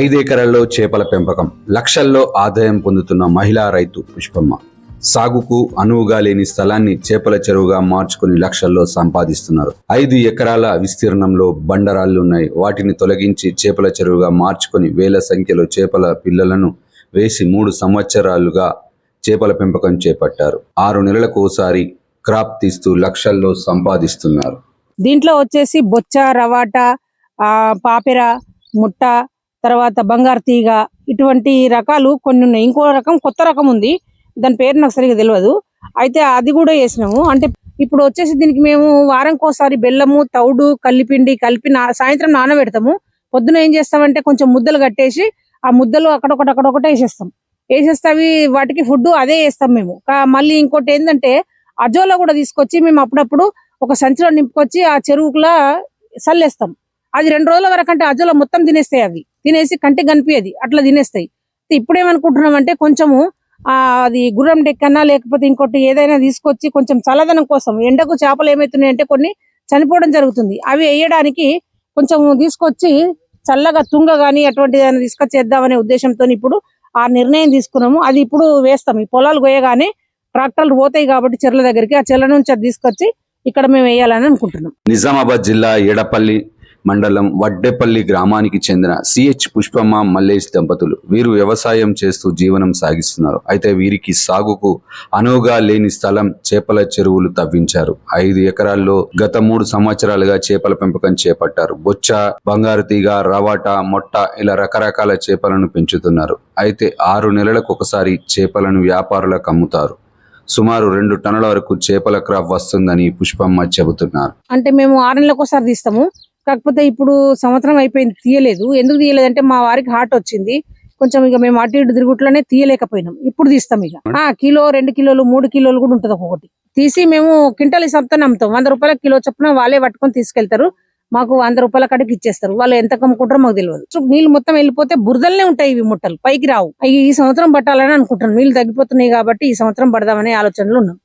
ఐదు ఎకరాల్లో చేపల పెంపకం లక్షల్లో ఆదాయం పొందుతున్న మహిళా రైతు పుష్పమ్మ. సాగుకు అనువుగా లేని స్థలాన్ని చేపల చెరువుగా మార్చుకుని లక్షల్లో సంపాదిస్తున్నారు. ఐదు ఎకరాల విస్తీర్ణంలో బండరాళ్ళు ఉన్నాయి. వాటిని తొలగించి చేపల చెరువుగా మార్చుకొని వేల సంఖ్యలో చేపల పిల్లలను వేసి మూడు సంవత్సరాలుగా చేపల పెంపకం చేపట్టారు. ఆరు నెలలకోసారి క్రాప్ తీస్తూ లక్షల్లో సంపాదిస్తున్నారు. దీంట్లో వచ్చేసి బొచ్చ రవాట పాపెర ముట్ట తర్వాత బంగారు తీగ ఇటువంటి రకాలు కొన్ని ఉన్నాయి. ఇంకో రకం కొత్త రకం ఉంది. దాని పేరు నాకు సరిగ్గా తెలియదు అయితే అది కూడా వేసినాము. అంటే ఇప్పుడు వచ్చేసి దీనికి మేము వారంకోసారి బెల్లము తౌడు కల్లిపిండి కలిపి నా సాయంత్రం నానబెడతాము. పొద్దున ఏం చేస్తామంటే కొంచెం ముద్దలు కట్టేసి ఆ ముద్దలు అక్కడొకటి అక్కడొకటి వేసేస్తాం. వేసేస్తే అవి వాటికి ఫుడ్ అదే వేస్తాం మేము. మళ్ళీ ఇంకోటి ఏంటంటే అజోలో కూడా తీసుకొచ్చి మేము అప్పుడప్పుడు ఒక సంచిలో నింపుకొచ్చి ఆ చెరువుకులా చల్లేస్తాం. అది రెండు రోజుల వరకు అంటే అజోలా మొత్తం తినేస్తాయి అవి. తినేసి కంటికి కనిపించదు. అట్లా తినేస్తాయి. ఇప్పుడు ఏమనుకుంటున్నాం అంటే కొంచెము ఆ అది గుర్రం డెక్కన్నా లేకపోతే ఇంకోటి ఏదైనా తీసుకొచ్చి కొంచెం చల్లదనం కోసం ఎండకు చేపలు ఏమవుతున్నాయి అంటే కొన్ని చనిపోవడం జరుగుతుంది. అవి వేయడానికి కొంచెం తీసుకొచ్చి చల్లగా తుంగ కానీ అటువంటి ఏదైనా తీసుకొచ్చేద్దామనే ఉద్దేశంతో ఇప్పుడు ఆ నిర్ణయం తీసుకున్నాము. అది ఇప్పుడు వేస్తాం. ఈ పొలాలు కోయగానే ట్రాక్టర్లు పోతాయి కాబట్టి చెర్ల దగ్గరికి ఆ చెర్ల నుంచి అది తీసుకొచ్చి ఇక్కడ మేము వేయాలని అనుకుంటున్నాం. నిజామాబాద్ జిల్లా ఎడపల్లి మండలం వడ్డేపల్లి గ్రామానికి చెందిన సిహెచ్ పుష్పమ్మ మల్లేష్ దంపతులు. వీరు వ్యవసాయం చేస్తూ జీవనం సాగిస్తున్నారు. అయితే వీరికి సాగుకు అనువుగా లేని స్థలం చేపల చెరువులు తవ్వించారు. ఐదు ఎకరాల్లో గత మూడు సంవత్సరాలుగా చేపల పెంపకం చేపట్టారు. బొచ్చ బంగారు తీగ రవాట మొట్ట ఇలా రకరకాల చేపలను పెంచుతున్నారు. అయితే ఆరు నెలలకు ఒకసారి చేపలను వ్యాపారులకు అమ్ముతారు. సుమారు రెండు టన్నుల వరకు చేపల క్రాప్ వస్తుందని పుష్పమ్మ చెబుతున్నారు. అంటే మేము ఆరు నెలలకు ఒకసారి తీస్తాము. కాకపోతే ఇప్పుడు సంవత్సరం అయిపోయింది తీయలేదు. ఎందుకు తీయలేదు అంటే మా వారికి హార్ట్ వచ్చింది. కొంచెం ఇక మేము అటు ఇటు తిరుగుట్లోనే తీయలేకపోయినాం. ఇప్పుడు తీస్తాం ఇక. ఆ కిలో రెండు కిలోలు మూడు కిలోలు కూడా ఉంటది ఒక్కొక్కటి. తీసి మేము క్వింటల్ ఇస్తాం అమ్ముతాం. వంద రూపాయల కిలో చొప్పున వాళ్ళే పట్టుకొని తీసుకెళ్తారు. మాకు వంద రూపాయల కాడికి ఇచ్చేస్తారు. వాళ్ళు ఎంత కమ్ముకుంటారో మాకు తెలియదు నీళ్ళు మొత్తం వెళ్ళిపోతే బురదలనే ఉంటాయి ఇవి ముట్టలు. పైకి రావు. అవి ఈ సంవత్సరం పట్టాలని అనుకుంటున్నాం. నీళ్ళు తగ్గిపోతున్నాయి కాబట్టి ఈ సంవత్సరం పడదామనే ఆలోచనలు ఉన్నాం.